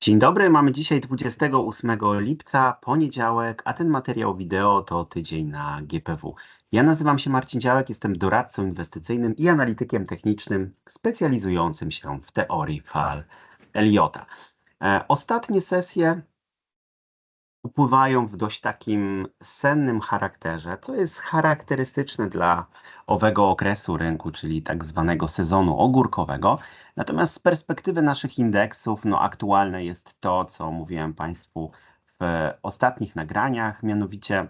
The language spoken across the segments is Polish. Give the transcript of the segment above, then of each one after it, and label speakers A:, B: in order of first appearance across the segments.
A: Dzień dobry, mamy dzisiaj 28 lipca, poniedziałek, a ten materiał wideo to tydzień na GPW. Ja nazywam się Marcin Działek, jestem doradcą inwestycyjnym i analitykiem technicznym specjalizującym się w teorii fal Eliota. E, ostatnie sesje upływają w dość takim sennym charakterze, co jest charakterystyczne dla owego okresu rynku, czyli tak zwanego sezonu ogórkowego. Natomiast z perspektywy naszych indeksów, no aktualne jest to, co mówiłem Państwu w ostatnich nagraniach, mianowicie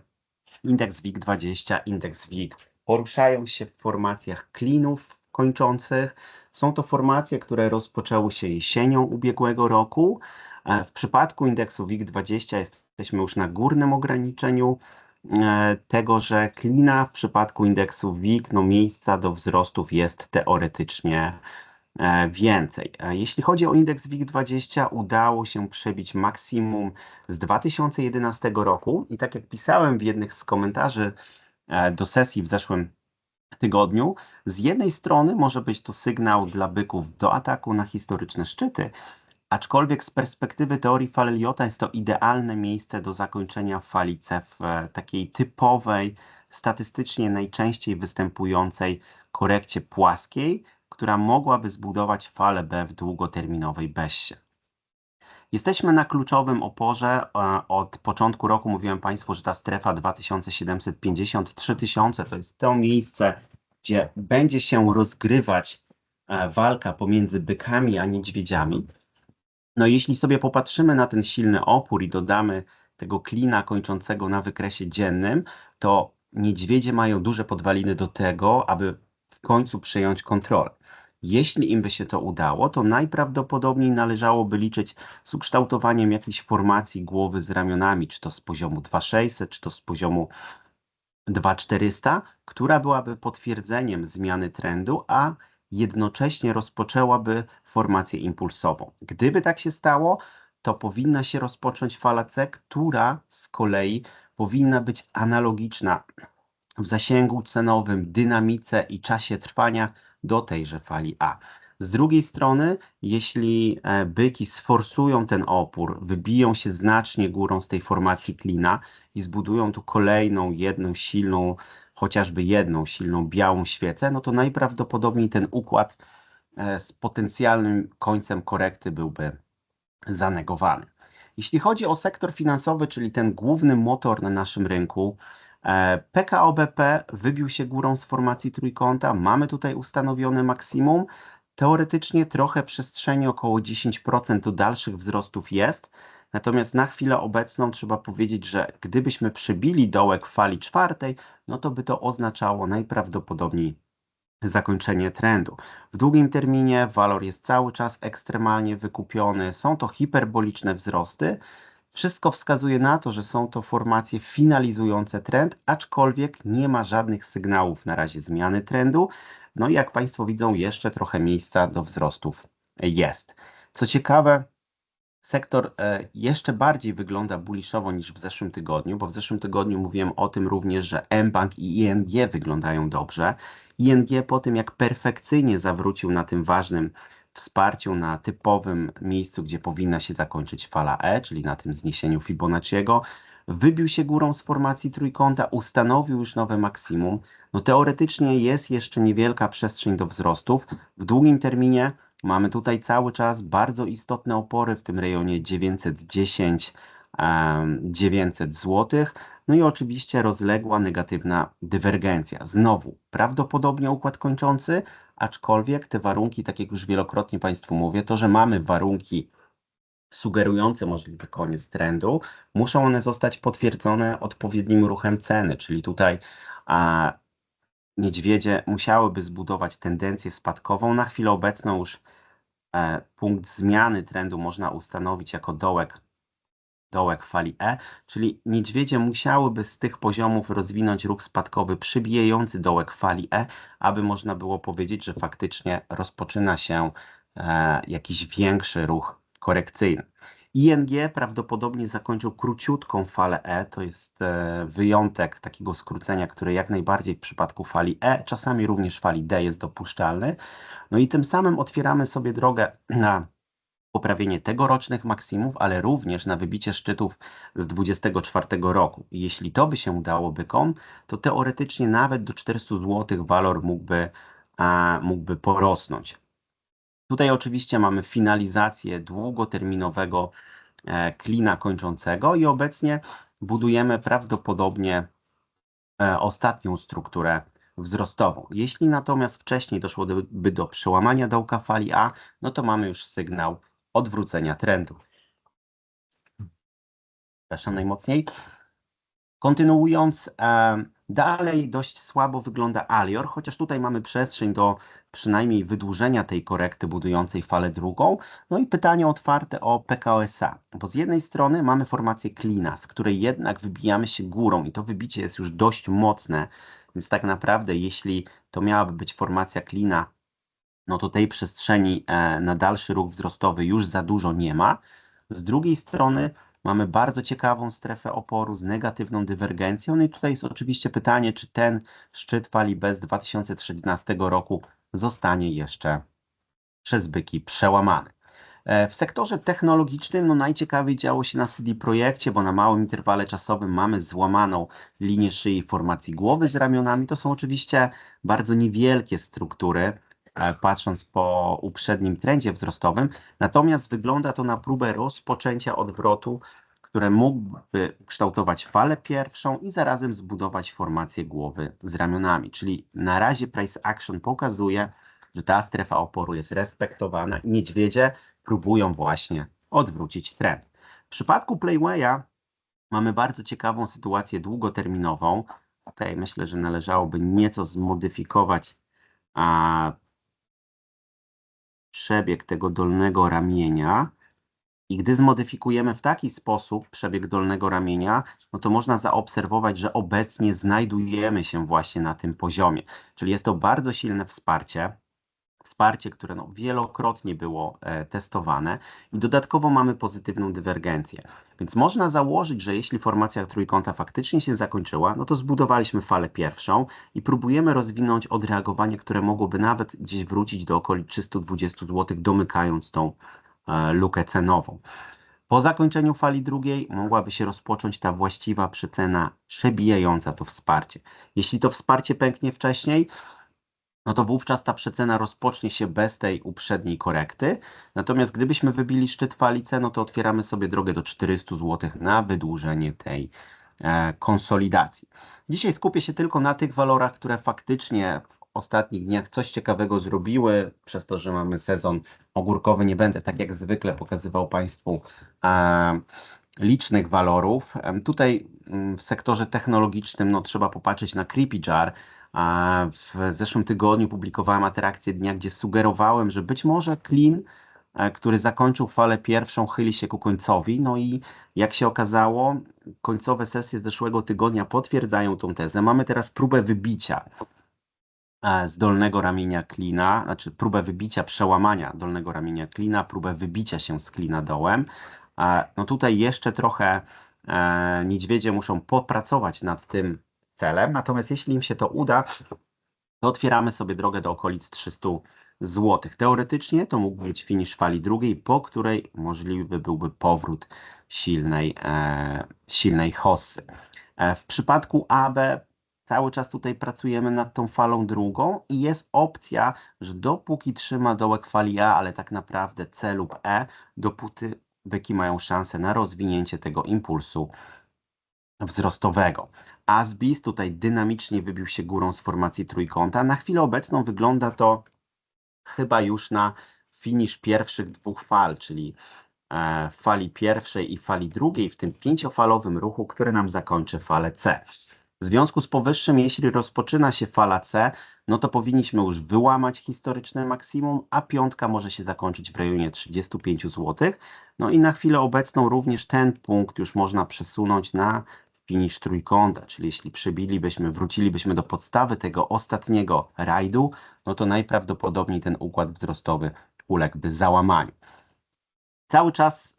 A: indeks WIG20, indeks WIG poruszają się w formacjach klinów kończących. Są to formacje, które rozpoczęły się jesienią ubiegłego roku. E, w przypadku indeksu WIG20 jesteśmy już na górnym ograniczeniu e, tego, że klina w przypadku indeksu WIG, no miejsca do wzrostów jest teoretycznie e, więcej. Jeśli chodzi o indeks WIG20, udało się przebić maksimum z 2011 roku i tak jak pisałem w jednych z komentarzy do sesji w zeszłym tygodniu, z jednej strony może być to sygnał dla byków do ataku na historyczne szczyty, Aczkolwiek z perspektywy teorii fal Eliota jest to idealne miejsce do zakończenia fali C w e, takiej typowej, statystycznie najczęściej występującej korekcie płaskiej, która mogłaby zbudować falę B w długoterminowej Bessie. Jesteśmy na kluczowym oporze. E, od początku roku mówiłem Państwu, że ta strefa 2750-3000 to jest to miejsce, gdzie będzie się rozgrywać e, walka pomiędzy bykami a niedźwiedziami. No jeśli sobie popatrzymy na ten silny opór i dodamy tego klina kończącego na wykresie dziennym, to niedźwiedzie mają duże podwaliny do tego, aby w końcu przejąć kontrolę. Jeśli im by się to udało, to najprawdopodobniej należałoby liczyć z ukształtowaniem jakiejś formacji głowy z ramionami, czy to z poziomu 2600, czy to z poziomu 2400, która byłaby potwierdzeniem zmiany trendu, a jednocześnie rozpoczęłaby formację impulsową. Gdyby tak się stało, to powinna się rozpocząć fala C, która z kolei powinna być analogiczna w zasięgu cenowym, dynamice i czasie trwania do tejże fali A. Z drugiej strony, jeśli e, byki sforsują ten opór, wybiją się znacznie górą z tej formacji klina i zbudują tu kolejną, jedną silną, chociażby jedną silną białą świecę, no to najprawdopodobniej ten układ e, z potencjalnym końcem korekty byłby zanegowany. Jeśli chodzi o sektor finansowy, czyli ten główny motor na naszym rynku, e, PKO BP wybił się górą z formacji trójkąta. Mamy tutaj ustanowione maksimum. Teoretycznie trochę przestrzeni, około 10% do dalszych wzrostów jest. Natomiast na chwilę obecną trzeba powiedzieć, że gdybyśmy przybili dołek fali czwartej, no to by to oznaczało najprawdopodobniej zakończenie trendu. W długim terminie walor jest cały czas ekstremalnie wykupiony, są to hiperboliczne wzrosty. Wszystko wskazuje na to, że są to formacje finalizujące trend, aczkolwiek nie ma żadnych sygnałów na razie zmiany trendu. No i jak Państwo widzą, jeszcze trochę miejsca do wzrostów jest. Co ciekawe, sektor e, jeszcze bardziej wygląda bulliszowo niż w zeszłym tygodniu, bo w zeszłym tygodniu mówiłem o tym również, że mBank i ING wyglądają dobrze. ING po tym, jak perfekcyjnie zawrócił na tym ważnym wsparciu na typowym miejscu, gdzie powinna się zakończyć fala E, czyli na tym zniesieniu Fibonacciego, wybił się górą z formacji trójkąta, ustanowił już nowe maksimum. No teoretycznie jest jeszcze niewielka przestrzeń do wzrostów. W długim terminie Mamy tutaj cały czas bardzo istotne opory w tym rejonie 910 900 zł. No i oczywiście rozległa negatywna dywergencja. Znowu prawdopodobnie układ kończący, aczkolwiek te warunki, tak jak już wielokrotnie Państwu mówię, to, że mamy warunki sugerujące możliwy koniec trendu, muszą one zostać potwierdzone odpowiednim ruchem ceny, czyli tutaj a, niedźwiedzie musiałyby zbudować tendencję spadkową. Na chwilę obecną już e, punkt zmiany trendu można ustanowić jako dołek, dołek fali E, czyli niedźwiedzie musiałyby z tych poziomów rozwinąć ruch spadkowy przybijający dołek fali E, aby można było powiedzieć, że faktycznie rozpoczyna się e, jakiś większy ruch korekcyjny. ING prawdopodobnie zakończył króciutką falę E, to jest e, wyjątek takiego skrócenia, które jak najbardziej w przypadku fali E, czasami również fali D jest dopuszczalny. No i tym samym otwieramy sobie drogę na poprawienie tegorocznych maksimów, ale również na wybicie szczytów z 24 roku. Jeśli to by się udało bykom, to teoretycznie nawet do 400 zł walor mógłby, a, mógłby porosnąć. Tutaj oczywiście mamy finalizację długoterminowego e, klina kończącego i obecnie budujemy prawdopodobnie e, ostatnią strukturę wzrostową. Jeśli natomiast wcześniej doszłoby do przełamania dołka fali A, no to mamy już sygnał odwrócenia trendu. Przepraszam najmocniej. Kontynuując, e, dalej dość słabo wygląda Alior, chociaż tutaj mamy przestrzeń do przynajmniej wydłużenia tej korekty budującej falę drugą. No i pytanie otwarte o PKOSA, bo z jednej strony mamy formację klina, z której jednak wybijamy się górą i to wybicie jest już dość mocne, więc tak naprawdę jeśli to miałaby być formacja klina, no to tej przestrzeni e, na dalszy ruch wzrostowy już za dużo nie ma. Z drugiej strony mamy bardzo ciekawą strefę oporu z negatywną dywergencją. No i tutaj jest oczywiście pytanie, czy ten szczyt fali bez 2013 roku zostanie jeszcze przez byki przełamany. E, w sektorze technologicznym no najciekawiej działo się na CD Projekcie, bo na małym interwale czasowym mamy złamaną linię szyi formacji głowy z ramionami. To są oczywiście bardzo niewielkie struktury, patrząc po uprzednim trendzie wzrostowym. Natomiast wygląda to na próbę rozpoczęcia odwrotu, które mógłby kształtować falę pierwszą i zarazem zbudować formację głowy z ramionami. Czyli na razie price action pokazuje, że ta strefa oporu jest respektowana i niedźwiedzie próbują właśnie odwrócić trend. W przypadku Playwaya mamy bardzo ciekawą sytuację długoterminową. Tutaj myślę, że należałoby nieco zmodyfikować a, przebieg tego dolnego ramienia. I gdy zmodyfikujemy w taki sposób przebieg dolnego ramienia, no to można zaobserwować, że obecnie znajdujemy się właśnie na tym poziomie. Czyli jest to bardzo silne wsparcie wsparcie, które no wielokrotnie było e, testowane i dodatkowo mamy pozytywną dywergencję. Więc można założyć, że jeśli formacja trójkąta faktycznie się zakończyła, no to zbudowaliśmy falę pierwszą i próbujemy rozwinąć odreagowanie, które mogłoby nawet gdzieś wrócić do okolic 320 zł, domykając tą e, lukę cenową. Po zakończeniu fali drugiej mogłaby się rozpocząć ta właściwa przecena przebijająca to wsparcie. Jeśli to wsparcie pęknie wcześniej, no to wówczas ta przecena rozpocznie się bez tej uprzedniej korekty. Natomiast gdybyśmy wybili szczyt falice, no to otwieramy sobie drogę do 400 zł na wydłużenie tej e, konsolidacji. Dzisiaj skupię się tylko na tych walorach, które faktycznie w ostatnich dniach coś ciekawego zrobiły, przez to, że mamy sezon ogórkowy. Nie będę tak jak zwykle pokazywał Państwu e, licznych walorów. Tutaj mm, w sektorze technologicznym no, trzeba popatrzeć na Creepy Jar, w zeszłym tygodniu publikowałem atrakcję dnia, gdzie sugerowałem, że być może Clean, e, który zakończył falę pierwszą, chyli się ku końcowi. No i jak się okazało, końcowe sesje zeszłego tygodnia potwierdzają tą tezę. Mamy teraz próbę wybicia e, z dolnego ramienia klina, znaczy próbę wybicia, przełamania dolnego ramienia klina, próbę wybicia się z klina dołem. E, no tutaj jeszcze trochę niedźwiedzie muszą popracować nad tym, celem. Natomiast jeśli im się to uda, to otwieramy sobie drogę do okolic 300 zł. Teoretycznie to mógł być finisz fali drugiej, po której możliwy byłby powrót silnej, e, silnej hossy. E, w przypadku AB cały czas tutaj pracujemy nad tą falą drugą i jest opcja, że dopóki trzyma dołek fali A, ale tak naprawdę C lub E, dopóty byki mają szansę na rozwinięcie tego impulsu wzrostowego. Asbis tutaj dynamicznie wybił się górą z formacji trójkąta. Na chwilę obecną wygląda to chyba już na finisz pierwszych dwóch fal, czyli e, fali pierwszej i fali drugiej w tym pięciofalowym ruchu, który nam zakończy falę C. W związku z powyższym, jeśli rozpoczyna się fala C, no to powinniśmy już wyłamać historyczne maksimum, a piątka może się zakończyć w rejonie 35 zł. No i na chwilę obecną również ten punkt już można przesunąć na finisz trójkąta, czyli jeśli przebilibyśmy, wrócilibyśmy do podstawy tego ostatniego rajdu, no to najprawdopodobniej ten układ wzrostowy uległby załamaniu. Cały czas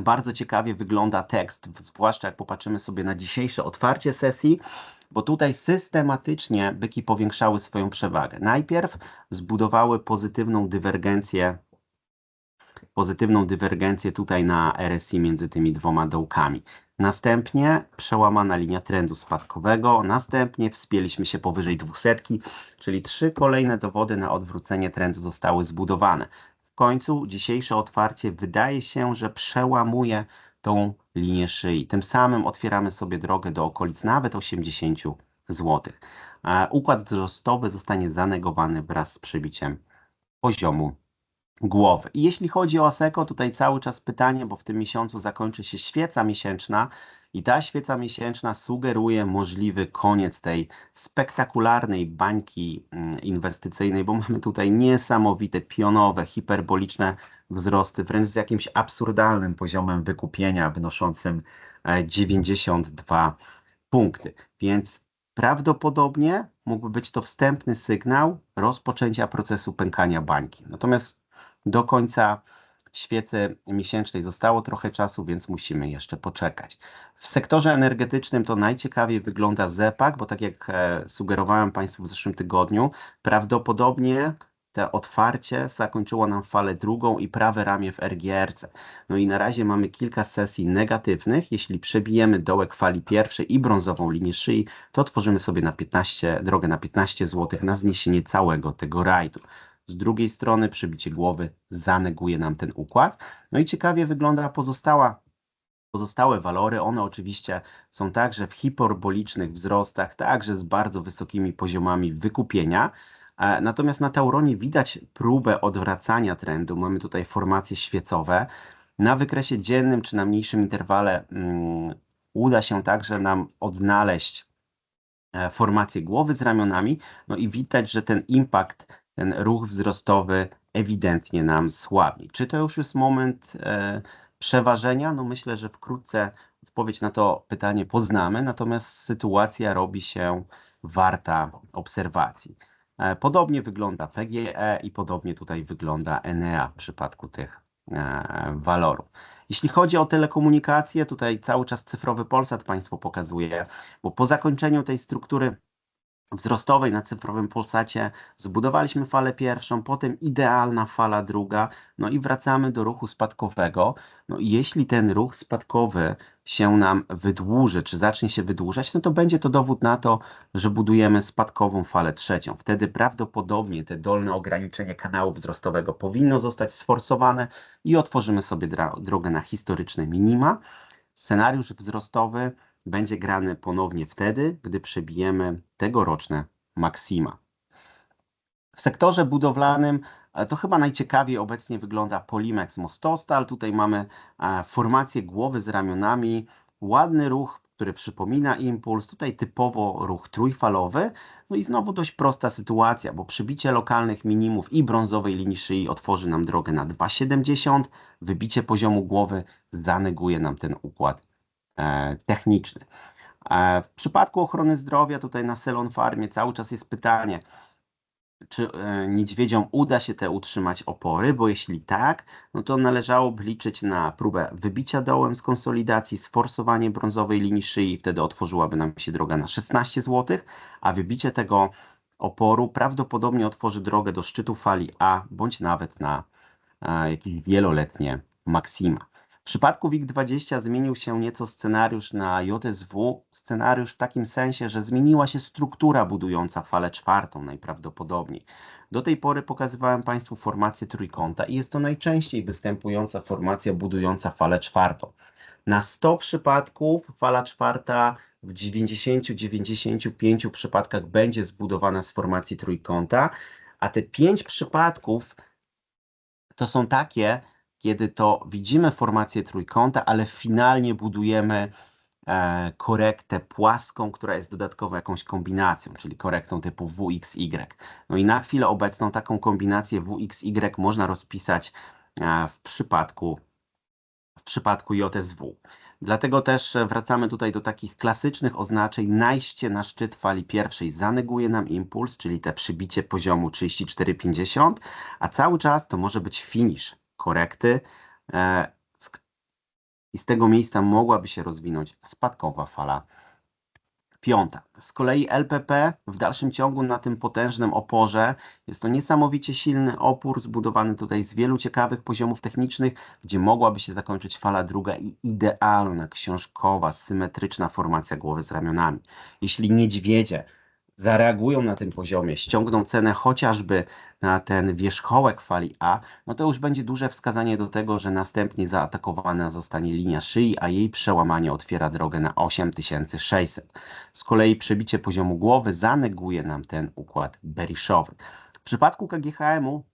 A: bardzo ciekawie wygląda tekst, zwłaszcza jak popatrzymy sobie na dzisiejsze otwarcie sesji, bo tutaj systematycznie byki powiększały swoją przewagę. Najpierw zbudowały pozytywną dywergencję pozytywną dywergencję tutaj na RSI między tymi dwoma dołkami. Następnie przełamana linia trendu spadkowego, następnie wspięliśmy się powyżej 200, czyli trzy kolejne dowody na odwrócenie trendu zostały zbudowane. W końcu dzisiejsze otwarcie wydaje się, że przełamuje tą linię szyi. Tym samym otwieramy sobie drogę do okolic nawet 80 zł. Układ wzrostowy zostanie zanegowany wraz z przebiciem poziomu głowy. I jeśli chodzi o ASECO, tutaj cały czas pytanie, bo w tym miesiącu zakończy się świeca miesięczna i ta świeca miesięczna sugeruje możliwy koniec tej spektakularnej bańki mm, inwestycyjnej, bo mamy tutaj niesamowite, pionowe, hiperboliczne wzrosty, wręcz z jakimś absurdalnym poziomem wykupienia wynoszącym 92 e, punkty. Więc prawdopodobnie mógłby być to wstępny sygnał rozpoczęcia procesu pękania bańki. Natomiast do końca świecy miesięcznej zostało trochę czasu, więc musimy jeszcze poczekać. W sektorze energetycznym to najciekawiej wygląda ZEPAK, bo tak jak e, sugerowałem Państwu w zeszłym tygodniu, prawdopodobnie te otwarcie zakończyło nam falę drugą i prawe ramię w RGRC. No i na razie mamy kilka sesji negatywnych. Jeśli przebijemy dołek fali pierwszej i brązową linię szyi, to tworzymy sobie na 15, drogę na 15 zł na zniesienie całego tego rajdu. Z drugiej strony przybicie głowy zaneguje nam ten układ. No i ciekawie wygląda pozostała Pozostałe walory, one oczywiście są także w hiperbolicznych wzrostach, także z bardzo wysokimi poziomami wykupienia. E, natomiast na Tauronie widać próbę odwracania trendu. Mamy tutaj formacje świecowe. Na wykresie dziennym czy na mniejszym interwale um, uda się także nam odnaleźć e, formację głowy z ramionami. No i widać, że ten impact ten ruch wzrostowy ewidentnie nam słabi. Czy to już jest moment e, przeważenia? No myślę, że wkrótce odpowiedź na to pytanie poznamy, natomiast sytuacja robi się warta obserwacji. E, podobnie wygląda PGE i podobnie tutaj wygląda Enea w przypadku tych e, walorów. Jeśli chodzi o telekomunikację, tutaj cały czas cyfrowy Polsat Państwu pokazuje, bo po zakończeniu tej struktury wzrostowej na cyfrowym pulsacie zbudowaliśmy falę pierwszą, potem idealna fala druga, no i wracamy do ruchu spadkowego. No i jeśli ten ruch spadkowy się nam wydłuży, czy zacznie się wydłużać, no to będzie to dowód na to, że budujemy spadkową falę trzecią. Wtedy prawdopodobnie te dolne ograniczenie kanału wzrostowego powinno zostać sforsowane i otworzymy sobie drogę na historyczne minima. Scenariusz wzrostowy będzie grany ponownie wtedy, gdy przebijemy tegoroczne maksima. W sektorze budowlanym e, to chyba najciekawiej obecnie wygląda Polimex Mostostal. Tutaj mamy e, formację głowy z ramionami, ładny ruch, który przypomina impuls, tutaj typowo ruch trójfalowy. No i znowu dość prosta sytuacja, bo przybicie lokalnych minimów i brązowej linii szyi otworzy nam drogę na 2,70, wybicie poziomu głowy zaneguje nam ten układ techniczny. E, w przypadku ochrony zdrowia, tutaj na Selon Farmie cały czas jest pytanie, czy e, niedźwiedziom uda się te utrzymać opory, bo jeśli tak, no to należałoby liczyć na próbę wybicia dołem z konsolidacji, sforsowanie brązowej linii szyi, wtedy otworzyłaby nam się droga na 16 zł, a wybicie tego oporu prawdopodobnie otworzy drogę do szczytu fali A, bądź nawet na jakieś wieloletnie maksima. W przypadku WIG20 zmienił się nieco scenariusz na JSW. Scenariusz w takim sensie, że zmieniła się struktura budująca falę czwartą najprawdopodobniej. Do tej pory pokazywałem Państwu formację trójkąta i jest to najczęściej występująca formacja budująca falę czwartą. Na 100 przypadków fala czwarta w 90-95 przypadkach będzie zbudowana z formacji trójkąta, a te 5 przypadków to są takie, kiedy to widzimy formację trójkąta, ale finalnie budujemy e, korektę płaską, która jest dodatkowo jakąś kombinacją, czyli korektą typu WXY. No i na chwilę obecną taką kombinację WXY można rozpisać e, w przypadku w przypadku JSW. Dlatego też wracamy tutaj do takich klasycznych oznaczeń. Najście na szczyt fali pierwszej zaneguje nam impuls, czyli te przybicie poziomu 34,50, a cały czas to może być finish korekty e, i z tego miejsca mogłaby się rozwinąć spadkowa fala piąta. Z kolei LPP w dalszym ciągu na tym potężnym oporze jest to niesamowicie silny opór zbudowany tutaj z wielu ciekawych poziomów technicznych, gdzie mogłaby się zakończyć fala druga i idealna, książkowa, symetryczna formacja głowy z ramionami. Jeśli niedźwiedzie zareagują na tym poziomie, ściągną cenę chociażby na ten wierzchołek fali A, no to już będzie duże wskazanie do tego, że następnie zaatakowana zostanie linia szyi, a jej przełamanie otwiera drogę na 8600. Z kolei przebicie poziomu głowy zaneguje nam ten układ beriszowy. W przypadku KGHM-u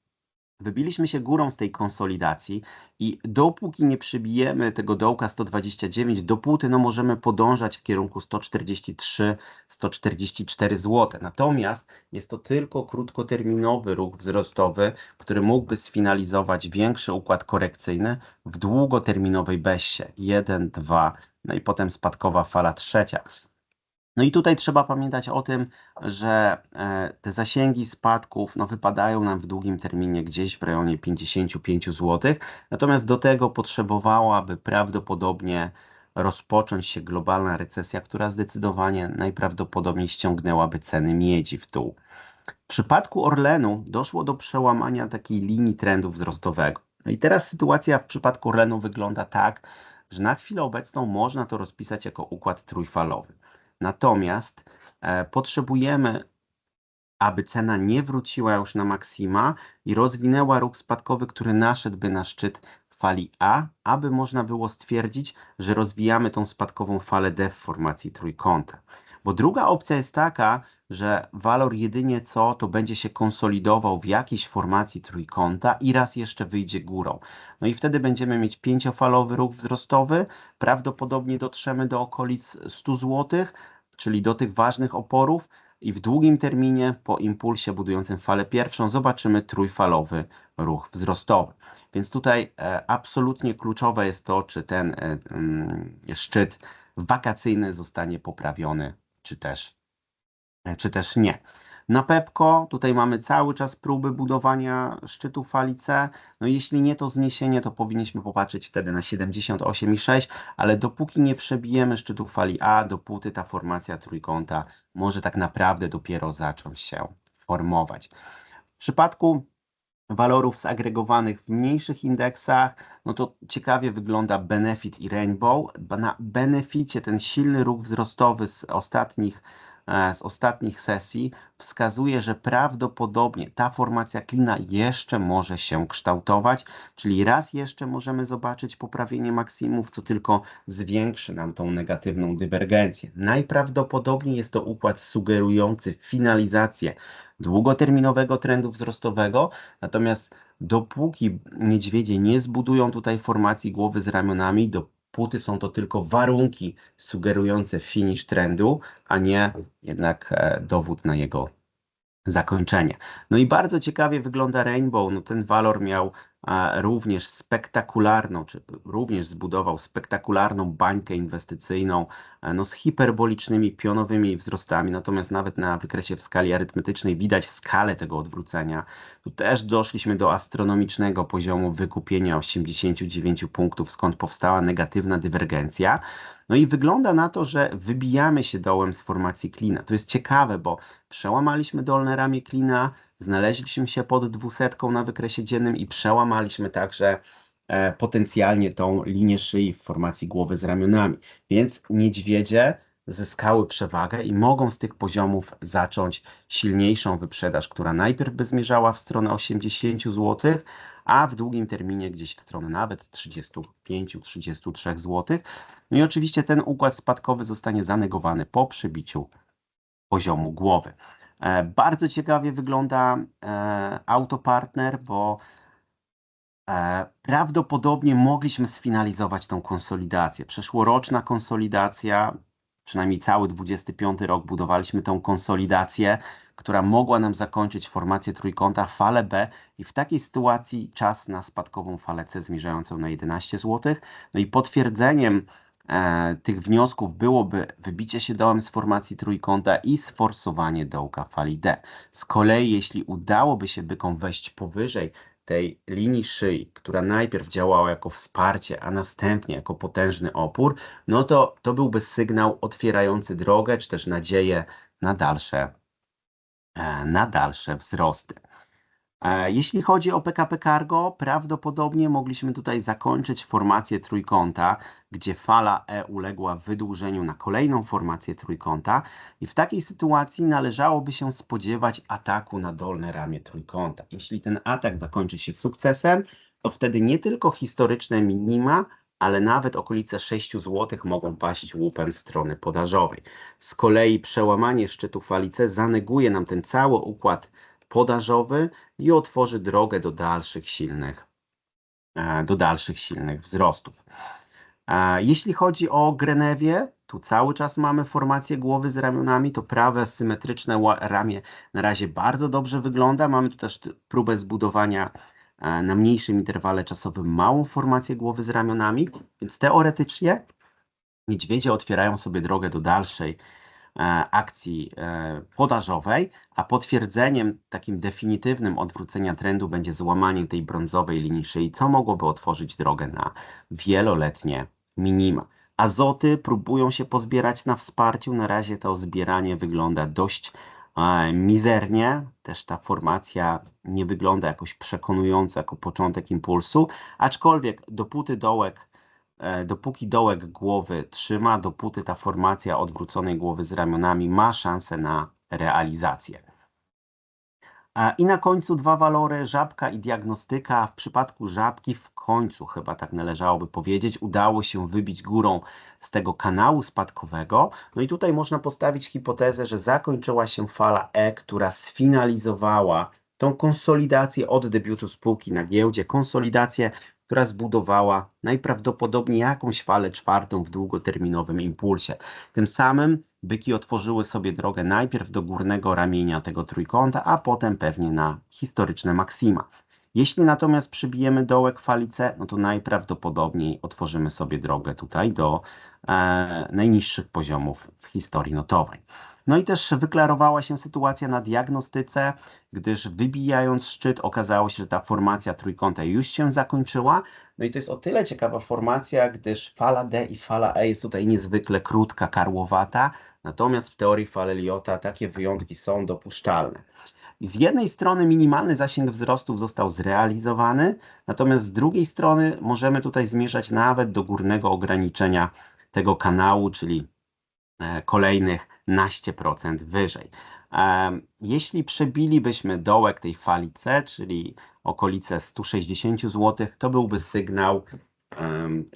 A: Wybiliśmy się górą z tej konsolidacji i dopóki nie przybijemy tego dołka 129, dopóty no możemy podążać w kierunku 143-144 zł. Natomiast jest to tylko krótkoterminowy ruch wzrostowy, który mógłby sfinalizować większy układ korekcyjny w długoterminowej besie 1, 2, no i potem spadkowa fala trzecia. No i tutaj trzeba pamiętać o tym, że e, te zasięgi spadków no, wypadają nam w długim terminie gdzieś w rejonie 55 zł. Natomiast do tego potrzebowałaby prawdopodobnie rozpocząć się globalna recesja, która zdecydowanie najprawdopodobniej ściągnęłaby ceny miedzi w dół. W przypadku Orlenu doszło do przełamania takiej linii trendu wzrostowego. No i teraz sytuacja w przypadku Orlenu wygląda tak, że na chwilę obecną można to rozpisać jako układ trójfalowy. Natomiast e, potrzebujemy, aby cena nie wróciła już na maksima i rozwinęła ruch spadkowy, który naszedłby na szczyt fali A, aby można było stwierdzić, że rozwijamy tą spadkową falę D w formacji trójkąta. Bo druga opcja jest taka, że walor jedynie co to będzie się konsolidował w jakiejś formacji trójkąta i raz jeszcze wyjdzie górą. No i wtedy będziemy mieć pięciofalowy ruch wzrostowy, prawdopodobnie dotrzemy do okolic 100 zł, czyli do tych ważnych oporów i w długim terminie po impulsie budującym falę pierwszą zobaczymy trójfalowy ruch wzrostowy. Więc tutaj e, absolutnie kluczowe jest to, czy ten e, mm, szczyt wakacyjny zostanie poprawiony czy też, e, czy też nie. Na Pepko tutaj mamy cały czas próby budowania szczytu fali C. No jeśli nie to zniesienie, to powinniśmy popatrzeć wtedy na 78,6, ale dopóki nie przebijemy szczytu fali A, dopóty ta formacja trójkąta może tak naprawdę dopiero zacząć się formować. W przypadku walorów zagregowanych w mniejszych indeksach, no to ciekawie wygląda Benefit i Rainbow. Na Beneficie ten silny ruch wzrostowy z ostatnich, z ostatnich sesji wskazuje, że prawdopodobnie ta formacja klina jeszcze może się kształtować, czyli raz jeszcze możemy zobaczyć poprawienie maksimów, co tylko zwiększy nam tą negatywną dywergencję. Najprawdopodobniej jest to układ sugerujący finalizację długoterminowego trendu wzrostowego, natomiast dopóki niedźwiedzie nie zbudują tutaj formacji głowy z ramionami, dopóty są to tylko warunki sugerujące finish trendu, a nie jednak e, dowód na jego zakończenie. No i bardzo ciekawie wygląda Rainbow. No ten walor miał również spektakularną, czy również zbudował spektakularną bańkę inwestycyjną no z hiperbolicznymi pionowymi wzrostami, natomiast nawet na wykresie w skali arytmetycznej widać skalę tego odwrócenia. Tu też doszliśmy do astronomicznego poziomu wykupienia 89 punktów, skąd powstała negatywna dywergencja. No i wygląda na to, że wybijamy się dołem z formacji klina. To jest ciekawe, bo przełamaliśmy dolne ramię klina, znaleźliśmy się pod dwusetką na wykresie dziennym i przełamaliśmy także e, potencjalnie tą linię szyi w formacji głowy z ramionami. Więc niedźwiedzie zyskały przewagę i mogą z tych poziomów zacząć silniejszą wyprzedaż, która najpierw by zmierzała w stronę 80 zł, a w długim terminie gdzieś w stronę nawet 35-33 zł. No i oczywiście ten układ spadkowy zostanie zanegowany po przybiciu poziomu głowy. E, bardzo ciekawie wygląda e, autopartner, bo e, prawdopodobnie mogliśmy sfinalizować tą konsolidację. Przeszłoroczna konsolidacja, przynajmniej cały 25 rok budowaliśmy tą konsolidację, która mogła nam zakończyć formację trójkąta, falę B i w takiej sytuacji czas na spadkową falę C zmierzającą na 11 zł. No i potwierdzeniem tych wniosków byłoby wybicie się dołem z formacji trójkąta i sforsowanie dołka fali D. Z kolei jeśli udałoby się bykom wejść powyżej tej linii szyi, która najpierw działała jako wsparcie, a następnie jako potężny opór, no to to byłby sygnał otwierający drogę, czy też nadzieję na dalsze, e, na dalsze wzrosty. E, Jeśli chodzi o PKP Cargo, prawdopodobnie mogliśmy tutaj zakończyć formację trójkąta, gdzie fala E uległa wydłużeniu na kolejną formację trójkąta i w takiej sytuacji należałoby się spodziewać ataku na dolne ramię trójkąta. Jeśli ten atak zakończy się sukcesem, to wtedy nie tylko historyczne minima, ale nawet okolice 6 zł mogą paść łupem strony podażowej. Z kolei przełamanie szczytu fali C zaneguje nam ten cały układ podażowy i otworzy drogę do dalszych silnych, e, do dalszych silnych wzrostów. E, Jeśli chodzi o Grenewie, tu cały czas mamy formację głowy z ramionami, to prawe symetryczne ramię na razie bardzo dobrze wygląda. Mamy tu też próbę zbudowania e, na mniejszym interwale czasowym małą formację głowy z ramionami, więc teoretycznie niedźwiedzie otwierają sobie drogę do dalszej akcji e, podażowej, a potwierdzeniem takim definitywnym odwrócenia trendu będzie złamanie tej brązowej linii szyi, co mogłoby otworzyć drogę na wieloletnie minima. Azoty próbują się pozbierać na wsparciu. Na razie to zbieranie wygląda dość e, mizernie. Też ta formacja nie wygląda jakoś przekonująco jako początek impulsu, aczkolwiek dopóty dołek E, dopóki dołek głowy trzyma, dopóty ta formacja odwróconej głowy z ramionami ma szansę na realizację. A I na końcu dwa walory, żabka i diagnostyka. W przypadku żabki w końcu, chyba tak należałoby powiedzieć, udało się wybić górą z tego kanału spadkowego. No i tutaj można postawić hipotezę, że zakończyła się fala E, która sfinalizowała tą konsolidację od debiutu spółki na giełdzie, konsolidację, która zbudowała najprawdopodobniej jakąś falę czwartą w długoterminowym impulsie. Tym samym byki otworzyły sobie drogę najpierw do górnego ramienia tego trójkąta, a potem pewnie na historyczne maksima. Jeśli natomiast przybijemy dołek fali no to najprawdopodobniej otworzymy sobie drogę tutaj do e, najniższych poziomów w historii notowej. No i też wyklarowała się sytuacja na diagnostyce, gdyż wybijając szczyt okazało się, że ta formacja trójkąta już się zakończyła. No i to jest o tyle ciekawa formacja, gdyż fala D i fala E jest tutaj niezwykle krótka, karłowata, natomiast w teorii fal Eliota takie wyjątki są dopuszczalne. Z jednej strony minimalny zasięg wzrostów został zrealizowany, natomiast z drugiej strony możemy tutaj zmierzać nawet do górnego ograniczenia tego kanału, czyli kolejnych naście procent wyżej. Em, Jeśli przebilibyśmy dołek tej fali C, czyli okolice 160 zł, to byłby sygnał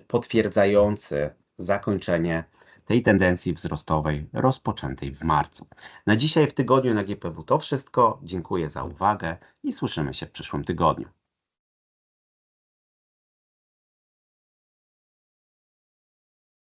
A: potwierdzający zakończenie tej tendencji wzrostowej rozpoczętej w marcu. Na dzisiaj w tygodniu na GPW to wszystko. Dziękuję za uwagę i słyszymy się w przyszłym tygodniu.